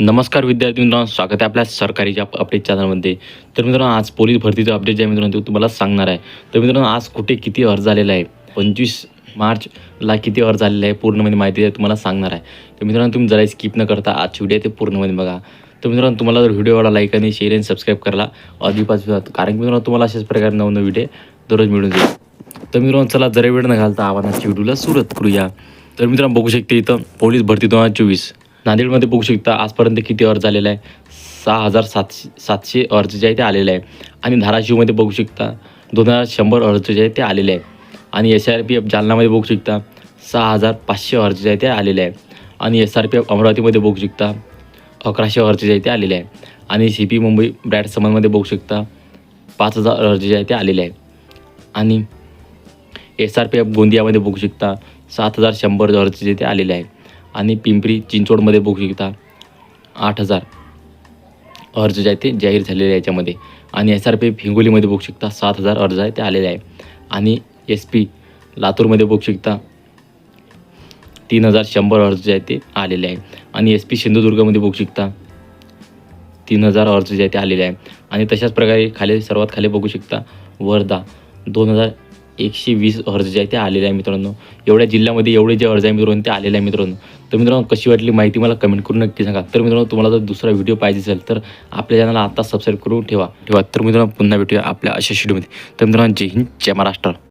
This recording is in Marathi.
नमस्कार विद्यार्थी मित्रांनो स्वागत आहे आपल्या सरकारीच्या अपडेट चॅनलमध्ये तर मित्रांनो आज पोलीस भरतीचं अपडेट जे आहे मित्रांनो ते तुम्हाला सांगणार आहे. तर मित्रांनो आज कुठे किती अर्ज आलेला आहे? पंचवीस मार्चला किती अर्ज आलेला आहे? पूर्णमध्ये माहिती आहे तुम्हाला सांगणार आहे. तर मित्रांनो तुम्ही जरा स्किप न करता आज व्हिडिओ ते पूर्णमध्ये बघा. तर मित्रांनो तुम्हाला जर व्हिडिओवाला लाईक आणि शेअर आणि सबस्क्राईब करायला अधिकपासून कारण की मित्रांनो तुम्हाला अशाच प्रकारे नवनवीन व्हिडिओ दररोज मिळून जाईल. तर मित्रांनो चला जरा वेळ न घालता आव्हानाची व्हिडिओला सुरुवात करूया. तर मित्रांनो बघू शकते इथं पोलीस भरती दोन हजार चोवीस. नांदेडमध्ये बघू शकता आजपर्यंत किती अर्ज आलेला आहे सहा हजार सातशे सातशे अर्ज जे आहे ते आलेले आहे आणि धाराशिवमध्ये बघू शकता दोन हजार शंभर अर्ज जे आहे ते आलेले आहे आणि एस आर पी एफ जालनामध्ये बघू शकता सहा हजार पाचशे अर्ज जे आहे ते आलेले आहे आणि एस आर पी एफ अमरावतीमध्ये बघू शकता अकराशे अर्ज जे आहे ते आलेले आहे आणि सी पी मुंबई ब्रॅड समनमध्ये बघू शकता पाच हजार अर्ज जे आहे ते आलेले आहे आणि एस आर पी एफ गोंदियामध्ये बघू शकता सात हजार शंभर अर्ज जे ते आलेले आहे आणि पिंपरी चिंचवडमध्ये बघू शकता आठ हजार. अर्ज जे आहे ते जाहीर झालेले आहे याच्यामध्ये. आणि एस आर पी हिंगोलीमध्ये बघू शकता सात हजार अर्ज आहे ते आलेले आहे. आणि एस पी लातूरमध्ये बघू शकता तीन हजार शंभर अर्ज जे आहे ते आलेले आहे. आणि एस पी सिंधुदुर्गमध्ये बघू शकता तीन हजार अर्ज जे आहे ते आलेले आहे. आणि तशाच प्रकारे खाली सर्वात खाली बघू शकता वर्धा दोन हजार एकशे वीस अर्ज जे आहे ते आलेले आहे मित्रांनो. एवढ्या जिल्ह्यामध्ये एवढे जे अर्ज आहे मित्रांनो ते आलेले आहे मित्रांनो. तर मित्रांनो कशी वाटली माहिती मला कमेंट करून नक्की सांगा. तर मित्रांनो तुम्हाला जर दुसरा व्हिडिओ पाहिजे असेल तर आपल्या चॅनलला आता सबस्क्राईब करून ठेवा. ठेवा. तर मित्रांनो पुन्हा भेटूया आपल्या अशा शेड्यूलमध्ये तर मित्रांनो जय हिंद जय महाराष्ट्र.